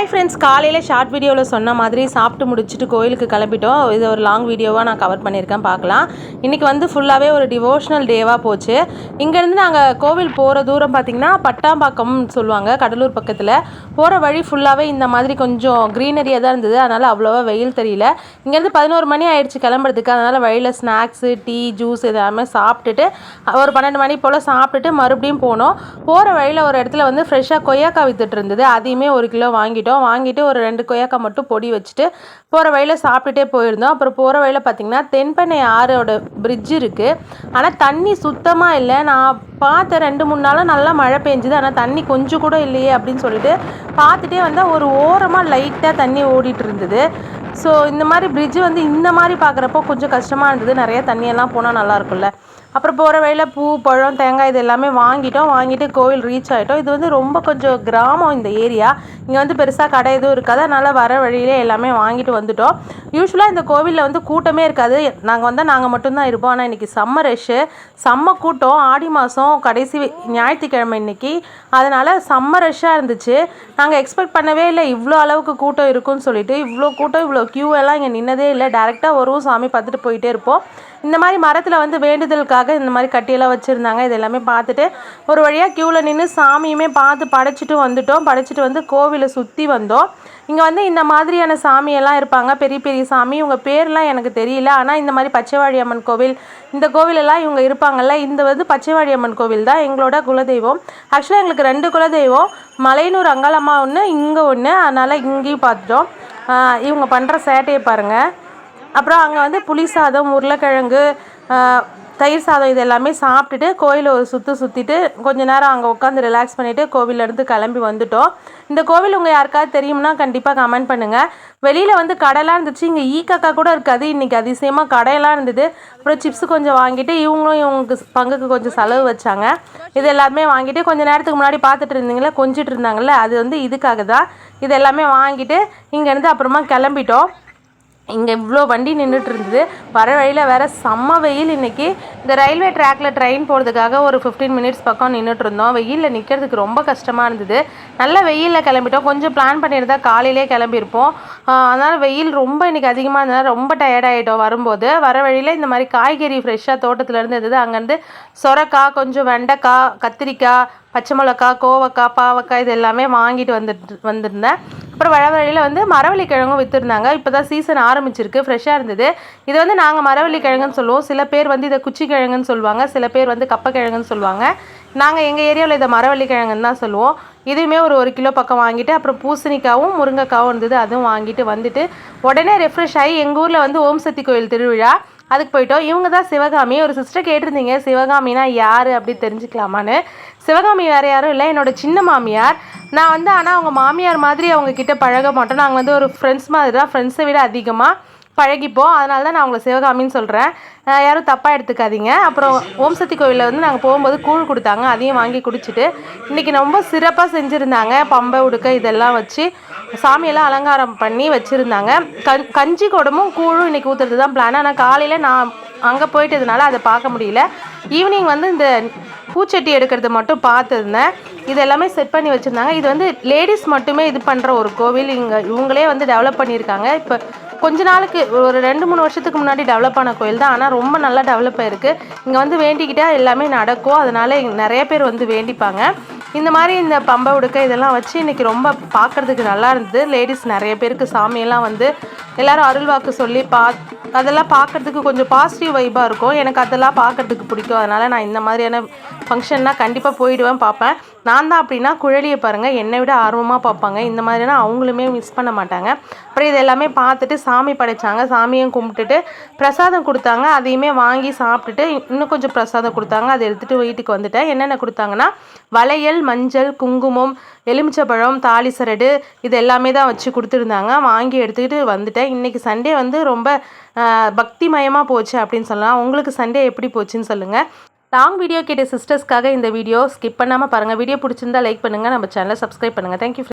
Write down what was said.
Hi friends காலையில் short வீடியோவில் சொன்ன மாதிரி சாப்பிட்டு முடிச்சுட்டு கோயிலுக்கு கிளம்பிட்டோம். இது ஒரு லாங் வீடியோவாக நான் கவர் பண்ணியிருக்கேன் பார்க்கலாம். இன்றைக்கி வந்து ஃபுல்லாகவே ஒரு டிவோஷனல் டேவாக போச்சு. இங்கேருந்து நாங்கள் கோவில் போகிற தூரம் பார்த்திங்கன்னா பட்டாம்பாக்கம்னு சொல்லுவாங்க கடலூர் பக்கத்தில். போகிற வழி ஃபுல்லாகவே இந்த மாதிரி கொஞ்சம் க்ரீனரியாக தான் இருந்தது. அதனால் அவ்வளோவா வெயில் தெரியல. இங்கேருந்து பதினோரு மணி ஆயிடுச்சு கிளம்புறதுக்கு. அதனால் வழியில் ஸ்நாக்ஸு டீ ஜூஸ் இதெல்லாமே சாப்பிட்டுட்டு ஒரு பன்னெண்டு மணி போல் சாப்பிட்டுட்டு மறுபடியும் போனோம். போகிற வழியில் ஒரு இடத்துல வந்து ஃப்ரெஷ்ஷாக கொய்யாக்காய் வித்துட்டு இருந்தது. அதையுமே ஒரு கிலோ வாங்கிட்டோம். வாங்கிட்டு ஒரு ரெண்டு கொய்யாக்காய் மட்டும் பொடி வச்சுட்டு போகிற வழியில் சாப்பிட்டுட்டே போயிருந்தோம். அப்புறம் போகிற வழியில் பார்த்திங்கன்னா தென்பெண்ணை ஆறோட பிரிட்ஜ் இருக்குது ஆனால் தண்ணி சுத்தமாக இல்லை. நான் பார்த்த ரெண்டு மூணு நாளாக நல்லா மழை பெஞ்சுது. ஆனால் தண்ணி கொஞ்சம் கூட இல்லையே அப்படின்னு சொல்லிட்டு பார்த்துட்டே வந்தால் ஒரு ஓரமாக லைட்டாக தண்ணி ஓடிட்டு இருந்தது. ஸோ இந்த மாதிரி பிரிட்ஜ் வந்து இந்த மாதிரி பார்க்குறப்போ கொஞ்சம் கஷ்டமாக இருந்தது. நிறைய தண்ணியெல்லாம் போனால் நல்லா இருக்கும்ல. அப்புறம் போகிற வழியில் பூ பழம் தேங்காய் இது எல்லாமே வாங்கிட்டோம். வாங்கிட்டு கோவில் ரீச் ஆகிட்டோம் இது வந்து ரொம்ப கொஞ்சம் கிராமம் இந்த ஏரியா இங்கே வந்து பெருசாக கடை எதுவும் இருக்காது. அதனால் வர வழியிலே எல்லாமே வாங்கிட்டு வந்துட்டோம். யூஸ்வலாக இந்த கோவிலில் வந்து கூட்டமே இருக்காது. நாங்கள் வந்தால் நாங்கள் மட்டும்தான் இருப்போம். ஆனால் இன்றைக்கி செம்ம ரஷ்ஷு செம்ம கூட்டம். ஆடி மாதம் கடைசி ஞாயிற்றுக்கிழமை இன்றைக்கி அதனால் செம்ம ரஷ்ஷாக இருந்துச்சு. நாங்கள் எக்ஸ்பெக்ட் பண்ணவே இல்லை. இவ்வளோ அளவுக்கு கூட்டம் இருக்கும்னு சொல்லிட்டு. இவ்வளோ கூட்டம் இவ்வளோ க்யூ எல்லாம் இங்கே நின்னதே இல்லை. டேரெக்டாக வருவோம் சாமி பார்த்துட்டு போயிட்டே இருப்போம். இந்த மாதிரி மரத்தில் வந்து வேண்டுதலுக்காக இந்த மாதிரி கட்டியெல்லாம் வச்சுருந்தாங்க. இது எல்லாமே பார்த்துட்டு ஒரு வழியாக க்யூவில் நின்று சாமியுமே பார்த்து படைச்சிட்டு வந்துட்டோம். படைச்சிட்டு வந்து கோவிலை சுற்றி வந்தோம். இங்கே வந்து இந்த மாதிரியான சாமியெல்லாம் இருப்பாங்க. பெரிய பெரிய சாமி. இவங்க பேர்லாம் எனக்கு தெரியல. ஆனால் இந்த மாதிரி பச்சைவாழி அம்மன் கோவில் இந்த கோவிலெல்லாம் இவங்க இருப்பாங்கல்ல இந்த வந்து பச்சைவாழி அம்மன் கோவில் தான் எங்களோட குலதெய்வம். ஆக்சுவலாக எங்களுக்கு ரெண்டு குலதெய்வம். மலையனூர் அங்காளம்மா ஒன்று இங்கே ஒன்று அதனால் இங்கேயும் பார்த்துட்டோம். இவங்க பண்ணுற சேட்டையை பாருங்கள் அப்புறம் அங்கே வந்து புளி சாதம் உருளைக்கிழங்கு தயிர் சாதம் இது எல்லாமே சாப்பிட்டுட்டு கோயிலை ஒரு சுற்று சுற்றிட்டு கொஞ்ச நேரம் அங்கே உட்காந்து ரிலாக்ஸ் பண்ணிவிட்டு கோவிலேருந்து கிளம்பி வந்துட்டோம். இந்த கோவில் உங்கள் யாருக்காவது தெரியும்னா கண்டிப்பாக கமெண்ட் பண்ணுங்கள் வெளியில் வந்து கடைலாம் இருந்துச்சு இங்கே ஈ கூட இருக்காது. இன்றைக்கி அதிசயமாக கடையெல்லாம் இருந்தது. அப்புறம் சிப்ஸ் கொஞ்சம் வாங்கிட்டு இவங்களும் இவங்களுக்கு பங்குக்கு கொஞ்சம் செலவு வச்சாங்க. இது எல்லாமே வாங்கிட்டு கொஞ்சம் நேரத்துக்கு முன்னாடி பார்த்துட்டு இருந்தீங்களே கொஞ்சிட்டு இருந்தாங்கல்ல அது வந்து இதுக்காக தான் இது எல்லாமே வாங்கிட்டு இங்கேருந்து அப்புறமா கிளம்பிட்டோம். இங்கே இவ்வளோ வண்டி நின்றுட்டு இருந்தது வர வழியில் வேறு செம்ம வெயில் இன்றைக்கி இந்த ரயில்வே ட்ராக்கில் ட்ரெயின் போகிறதுக்காக ஒரு ஃபிஃப்டீன் மினிட்ஸ் பக்கம் நின்றுட்டு இருந்தோம் வெயிலில் நிற்கிறதுக்கு ரொம்ப கஷ்டமாக இருந்தது. நல்ல வெயிலில் கிளம்பிட்டோம். கொஞ்சம் பிளான் பண்ணியிருந்தா காலையிலே கிளம்பியிருப்போம். அதனால் வெயில் ரொம்ப இன்றைக்கி அதிகமாக இருந்ததுனால ரொம்ப டயர்டாகிட்டோம் வரும்போது. வர வழியில் இந்த மாதிரி காய்கறி ஃப்ரெஷ்ஷாக தோட்டத்துலேருந்து இருந்தது. அங்கேருந்து சொரக்காய் கொஞ்சம் வெண்டைக்காய் கத்திரிக்காய் பச்சை மிளகா கோவக்காய் பாவக்காய் இது எல்லாமே வாங்கிட்டு வந்துட்டு வந்திருந்தேன். அப்புறம் வர வழியில் வந்து மரவள்ளி கிழங்கும் விற்றுருந்தாங்க இப்போ தான் சீசன் ஆரம்பிச்சிருக்கு ஃப்ரெஷ்ஷாக இருந்தது. இது வந்து நாங்கள் மரவள்ளி கிழங்குன்னு சொல்லுவோம். சில பேர் வந்து இதை குச்சி கிழங்குன்னு சொல்லுவாங்க. சில பேர் வந்து கப்ப கிழங்குன்னு சொல்லுவாங்க. நாங்கள் எங்கள் ஏரியாவில் இதை மரவள்ளி கிழங்குன்னு தான் சொல்லுவோம். இதுவுமே ஒரு ஒரு கிலோ பக்கம் வாங்கிட்டு அப்புறம் பூசணிக்காவும் முருங்கைக்காவும் இருந்தது. அதுவும் வாங்கிட்டு வந்துட்டு உடனே ரெஃப்ரெஷ் ஆகி எங்கள் ஊரில் வந்து ஓம் சக்தி கோயில் திருவிழா. அதுக்கு போயிட்டோம். இவங்க தான் சிவகாமி. ஒரு சிஸ்டர் கேட்டிருந்தீங்க சிவகாமினா யார் அப்படி தெரிஞ்சுக்கலாமான்னு. சிவகாமி வேறு யாரும் இல்லை. என்னோட சின்ன மாமியார். நான் வந்து ஆனால் அவங்க மாமியார் மாதிரி அவங்க கிட்ட பழக மாட்டோம். நாங்கள் வந்து ஒரு ஃப்ரெண்ட்ஸ் மாதிரி தான். ஃப்ரெண்ட்ஸை விட அதிகமாக பழகிப்போம். அதனால தான் நான் அவங்களை சிவகாமின்னு சொல்கிறேன் யாரும் தப்பாக எடுத்துக்காதீங்க. அப்புறம் ஓம் சக்தி கோவிலில் வந்து நாங்கள் போகும்போது கூழ் கொடுத்தாங்க. அதையும் வாங்கி குடிச்சிட்டு இன்றைக்கி ரொம்ப சிறப்பாக செஞ்சுருந்தாங்க. பம்பை உடுக்க இதெல்லாம் வச்சு சாமியெல்லாம் அலங்காரம் பண்ணி வச்சுருந்தாங்க. கஞ் கஞ்சி குடமும் கூழும் இன்றைக்கி ஊற்றுறது தான் பிளான் ஆனால் காலையில் நான் அங்கே போயிட்டதுனால அதை பார்க்க முடியல. ஈவினிங் வந்து இந்த பூச்சட்டி எடுக்கிறது மட்டும் பார்த்துருந்தேன். இது எல்லாமே செட் பண்ணி வச்சுருந்தாங்க. இது வந்து லேடிஸ் மட்டுமே இது பண்ணுற ஒரு கோவில். இங்கே இவங்களே வந்து டெவலப் பண்ணியிருக்காங்க. இப்போ கொஞ்ச நாளுக்கு ஒரு ரெண்டு மூணு வருஷத்துக்கு முன்னாடி டெவலப் ஆன கோயில் தான். ஆனால் ரொம்ப நல்லா டெவலப் ஆயிருக்கு. இங்கே வந்து வேண்டிக்கிட்டால் எல்லாமே நடக்கும். அதனால நிறைய பேர் வந்து வேண்டிப்பாங்க. இந்த மாதிரி இந்த பம்பை உடுக்க இதெல்லாம் வச்சு இன்றைக்கி ரொம்ப பார்க்குறதுக்கு நல்லா இருந்தது. லேடிஸ் நிறைய பேருக்கு சாமியெல்லாம் வந்து எல்லோரும் அருள்வாக்கு சொல்லி பா அதெல்லாம் பார்க்குறதுக்கு கொஞ்சம் பாசிட்டிவ் வைப்பாக இருக்கும். எனக்கு அதெல்லாம் பார்க்குறதுக்கு பிடிக்கும். அதனால் நான் இந்த மாதிரியான ஃபங்க்ஷன்னா கண்டிப்பாக போயிடுவேன் பார்ப்பேன். நான் தான் அப்படின்னா குழலியை பாருங்கள் என்னை விட ஆர்வமாக பார்ப்பாங்க. இந்த மாதிரினா அவங்களுமே மிஸ் பண்ண மாட்டாங்க. அப்புறம் இது எல்லாமே பார்த்துட்டு சாமி படைச்சாங்க. சாமியும் கும்பிட்டுட்டு பிரசாதம் கொடுத்தாங்க. அதையுமே வாங்கி சாப்பிட்டுட்டு இன்னும் கொஞ்சம் பிரசாதம் கொடுத்தாங்க. அதை எடுத்துகிட்டு வீட்டுக்கு வந்துட்டேன். என்னென்ன கொடுத்தாங்கன்னா வளையல் மஞ்சள் குங்குமம் எலுமிச்சப்பழம் தாலி சரடு இது எல்லாமே தான் வச்சு கொடுத்துருந்தாங்க. வாங்கி எடுத்துக்கிட்டு வந்துட்டேன். இன்றைக்கி சண்டே வந்து ரொம்ப பக்திமயமாக போச்சு அப்படின்னு சொல்லலாம். உங்களுக்கு சண்டே எப்படி போச்சுன்னு சொல்லுங்கள் லாங் வீடியோ கேட்ட சிஸ்டர்ஸ்க்காக இந்த வீடியோ ஸ்கிப் பண்ணாமல் பாருங்கள் வீடியோ பிடிச்சிருந்தா லைக் பண்ணுங்கள் நம்ம சேனலை சப்ஸ்கிரைப் பண்ணுங்கள் தேங்க்யூ